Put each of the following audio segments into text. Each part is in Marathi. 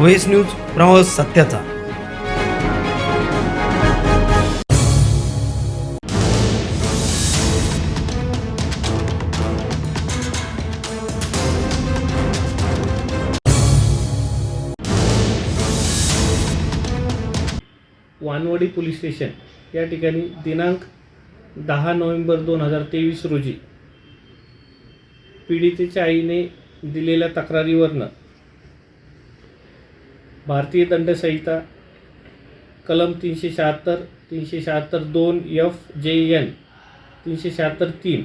वेस न्यूज प्रवास सत्याचा. वानवडी पोलीस स्टेशन या ठिकाणी दिनांक दहा नोव्हेंबर दोन हजार तेवीस रोजी पीडितेच्या आईने दिलेल्या तक्रारीवरनं भारतीय दंडसंहिता कलम तीनशे शहात्तर तीनशे शहात्तर दोन एफ जे एन तीनशे शहात्तर तीन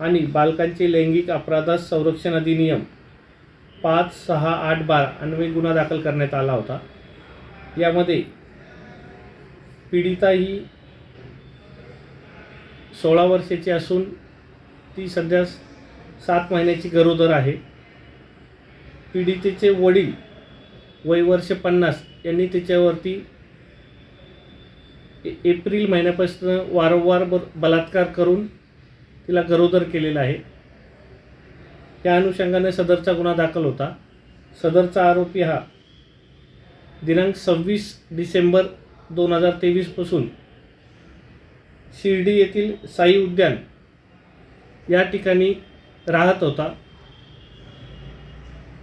आणि बालकांचे लैंगिक अपराधास संरक्षण अधिनियम पाच सहा आठ बारा अन्वये गुन्हा दाखल करण्यात आला होता. यामध्ये पीडिता ही सोळा वर्षाची असून ती सध्या सात महिन्याची गरोदर आहे. पीडितेचे वडील वय वर्ष पन्नास यांनी तिच्यावरती ए- एप्रिल महिन्यापासून वारंवार ब बलात्कार करून तिला गरोदर केलेला आहे. त्या अनुषंगाने सदरचा गुन्हा दाखल होता. सदरचा आरोपी हा दिनांक सव्वीस डिसेंबर दोन हजार तेवीसपासून शिर्डी येथील साई उद्यान या ठिकाणी राहत होता.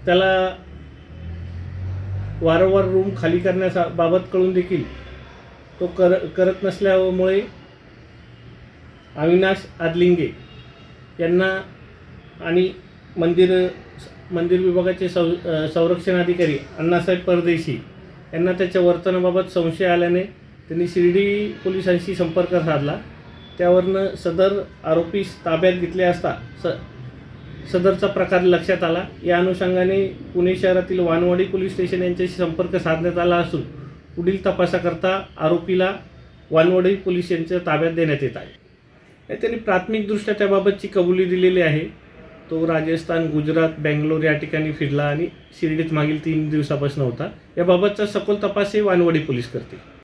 त्याला वारंवार रूम खाली करण्याबाबत कळून देखील तो कर करत नसल्यामुळे अविनाश आदलिंगे यांना आणि मंदिर मंदिर विभागाचे सौ संरक्षण अधिकारी अण्णासाहेब परदेशी यांना त्याच्या वर्तनाबाबत संशय आल्याने त्यांनी शिर्डी पोलिसांशी संपर्क साधला. त्यावरनं सदर आरोपीस ताब्यात घेतले असता स सदरचा प्रकार लक्षात आला. या अनुषंगाने पुणे शहरातील वानवाडी पोलीस स्टेशन यांच्याशी संपर्क साधण्यात आला असून पुढील तपासाकरता आरोपीला वानवाडी पोलीस यांच्या ताब्यात देण्यात येत आहे. त्यांनी प्राथमिकदृष्ट्या त्याबाबतची कबुली दिलेली आहे. तो राजस्थान गुजरात बेंगलोर या ठिकाणी फिरला आणि शिर्डीत मागील तीन दिवसापासून होता. याबाबतचा सखोल तपासही वानवडी पोलीस करतील.